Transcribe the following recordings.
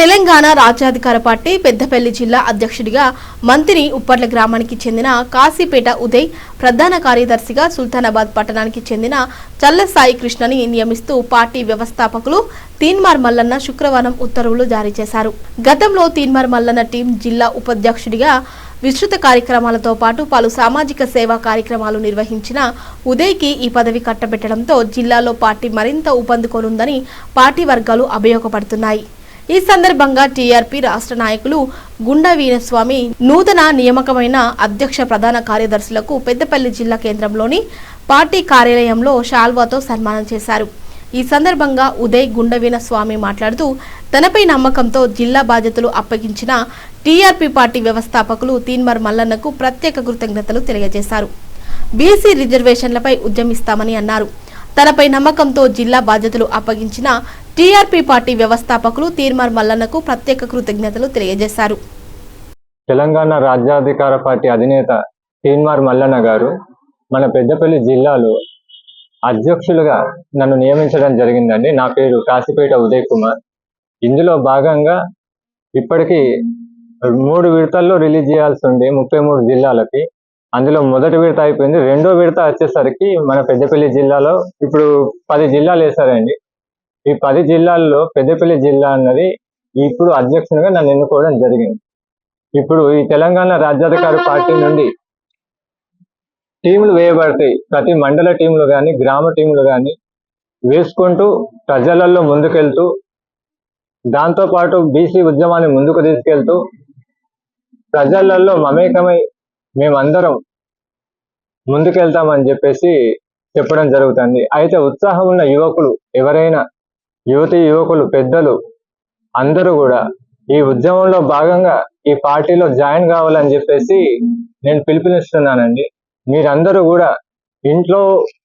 తెలంగాణ రాజ్యాధికార పార్టీ పెద్దపల్లి జిల్లా అధ్యక్షుడిగా మంత్రి ఉప్పట్ల గ్రామానికి చెందిన కాశీపేట ఉదయ్ ప్రధాన కార్యదర్శిగా సుల్తానాబాద్ పట్టణానికి చెందిన చల్లసాయి కృష్ణని నియమిస్తూ పార్టీ వ్యవస్థాపకులు తీన్మార్ మల్లన్న శుక్రవారం ఉత్తర్వులు జారీ చేశారు. గతంలో తీన్మార్ మల్లన్న టీం జిల్లా ఉపాధ్యక్షుడిగా విస్తృత కార్యక్రమాలతో పాటు పలు సామాజిక సేవా కార్యక్రమాలు నిర్వహించిన ఉదయ్కి ఈ పదవి కట్టబెట్టడంతో జిల్లాలో పార్టీ మరింత ఊపందుకోనుందని పార్టీ వర్గాలు అభియోగపడుతున్నాయి. ఈ సందర్భంగా టీఆర్పీ రాష్ట్ర నాయకులు గుండా వీరస్వామి నూతన నియామకమైన అధ్యక్ష ప్రధాన కార్యదర్శులకు పెద్దపల్లి జిల్లా కేంద్రంలోని పార్టీ కార్యాలయంలో షాల్వాతో సన్మానం చేశారు. ఈ సందర్భంగా ఉదయ్ గుండవీన స్వామి మాట్లాడుతూ తనపై నమ్మకంతో జిల్లా బాధ్యతలు అప్పగించిన టీఆర్పీ పార్టీ వ్యవస్థాపకులు తీన్మర్ మల్లన్నకు ప్రత్యేక కృతజ్ఞతలు తెలియజేశారు. బీసీ రిజర్వేషన్లపై ఉద్యమిస్తామని అన్నారు. తనపై నమ్మకంతో జిల్లా బాధ్యతలు అప్పగించిన టీఆర్పీ పార్టీ వ్యవస్థాపకులు తీర్మార్ మల్లన్నకు ప్రత్యేక కృతజ్ఞతలు తెలియజేశారు. తెలంగాణ రాజ్యాధికార పార్టీ అధినేత తీన్మార్ మల్లన్న గారు మన పెద్దపల్లి జిల్లాలో అధ్యక్షులుగా నన్ను నియమించడం జరిగిందండి. నా పేరు కాశీపేట ఉదయ్ కుమార్. ఇందులో భాగంగా ఇప్పటికీ మూడు విడతల్లో రిలీజ్ చేయాల్సి ఉంది ముప్పై మూడు జిల్లాలకి. అందులో మొదటి విడత అయిపోయింది. రెండో విడత వచ్చేసరికి మన పెద్దపల్లి జిల్లాలో ఇప్పుడు పది జిల్లాలు వేశారండి. ఈ పది జిల్లాల్లో పెద్దపల్లి జిల్లా అన్నది ఇప్పుడు అధ్యక్షునిగా నన్ను ఎన్నుకోవడం జరిగింది. ఇప్పుడు ఈ తెలంగాణ రాజ్యాధికార పార్టీ నుండి టీములు వేయబడతాయి. ప్రతి మండల టీములు కానీ గ్రామ టీములు కానీ వేసుకుంటూ ప్రజలలో ముందుకెళ్తూ దాంతోపాటు బీసీ ఉద్యమాన్ని ముందుకు తీసుకెళ్తూ ప్రజలలో మమేకమై మేమందరం ముందుకెళ్తామని చెప్పేసి చెప్పడం జరుగుతుంది. అయితే ఉత్సాహం ఉన్న యువకులు ఎవరైనా యువతి యువకులు పెద్దలు అందరూ కూడా ఈ ఉద్యమంలో భాగంగా ఈ పార్టీలో జాయిన్ కావాలని చెప్పేసి నేను పిలుపునిస్తున్నానండి. మీరందరూ కూడా ఇంట్లో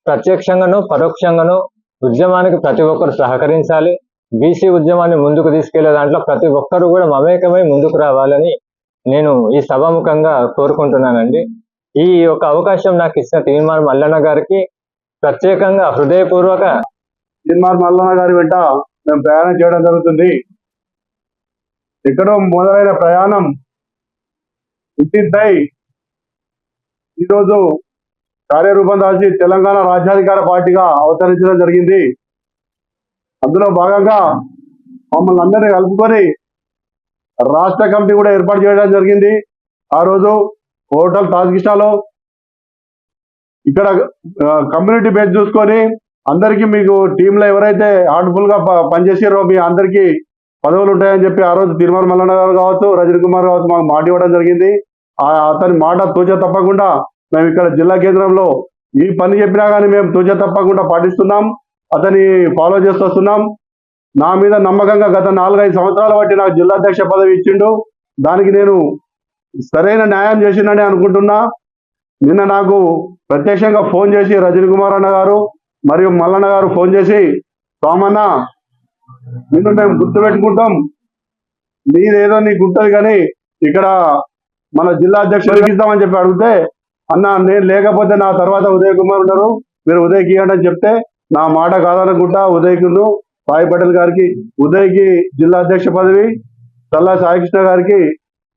ప్రత్యక్షంగాను పరోక్షంగాను ఉద్యమానికి ప్రతి ఒక్కరు సహకరించాలి. బీసీ ఉద్యమాన్ని ముందుకు తీసుకెళ్ళే దాంట్లో ప్రతి ఒక్కరు కూడా మమేకమై ముందుకు రావాలని నేను ఈ సభాముఖంగా కోరుకుంటున్నానండి. ఈ యొక్క అవకాశం నాకు ఇచ్చిన తీర్మానం మల్లన్న గారికి ప్రత్యేకంగా హృదయపూర్వక సినిమార్ మల్లన్న గారి వెంట మేము ప్రయాణం చేయడం జరుగుతుంది. ఎక్కడో మొదలైన ప్రయాణం ఇంటిద్దై ఈరోజు కార్యరూపం దాల్చి తెలంగాణ రాజ్యాధికార పార్టీగా అవతరించడం జరిగింది. అందులో భాగంగా మమ్మల్ని అందరినీ కలుపుకొని రాష్ట్ర కమిటీ కూడా ఏర్పాటు చేయడం జరిగింది. ఆ రోజు హోటల్ తాజ్కిషాలో ఇక్కడ కమ్యూనిటీ బేస్ చూసుకొని అందరికీ మీకు టీంలో ఎవరైతే హార్ట్ఫుల్గా పనిచేసారో మీ అందరికీ పదవులు ఉంటాయని చెప్పి ఆ రోజు తిరుమల మల్లన్న గారు కావచ్చు రజనీ కుమార్ కావచ్చు మాకు మాట ఇవ్వడం జరిగింది. ఆ అతని మాట తూచ తప్పకుండా మేము ఇక్కడ జిల్లా కేంద్రంలో ఈ పని చెప్పినా కానీ మేము తూచ తప్పకుండా పాటిస్తున్నాం. అతని ఫాలో చేస్తూ వస్తున్నాం. నా మీద నమ్మకంగా గత నాలుగైదు సంవత్సరాల బట్టి నాకు జిల్లా అధ్యక్ష పదవి ఇచ్చిండు. దానికి నేను సరైన న్యాయం చేసిందని అనుకుంటున్నా. నిన్న నాకు ప్రత్యక్షంగా ఫోన్ చేసి రజనీ కుమార్ అన్న గారు మరియు మల్లన్న గారు ఫోన్ చేసి సోమన్న నిన్ను మేము గుర్తు పెట్టుకుంటాం నీదేదో నీకు ఉంటుంది కానీ ఇక్కడ మన జిల్లా అధ్యక్షుడికి ఇస్తామని చెప్పి అడిగితే అన్న నేను లేకపోతే నా తర్వాత ఉదయ్ కుమార్ ఉన్నారు మీరు ఉదయ్కి ఇవ్వండి అని చెప్తే నా మాట కాదనుకుంటా ఉదయ్కును సాయి పటేల్ గారికి ఉదయ్కి జిల్లా అధ్యక్ష పదవి చల్లా సాయికృష్ణ గారికి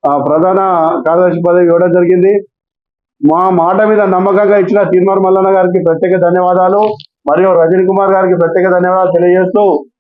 ఆ, ప్రధాన కార్యదర్శి పదవి ఇవ్వడం జరిగింది. మా మాట మీద నమ్మకంగా ఇచ్చిన తీర్మార్ మల్లన్న గారికి ప్రత్యేక ధన్యవాదాలు మరియు రజనీ కుమార్ గారికి ప్రత్యేక ధన్యవాదాలు తెలియజేస్తూ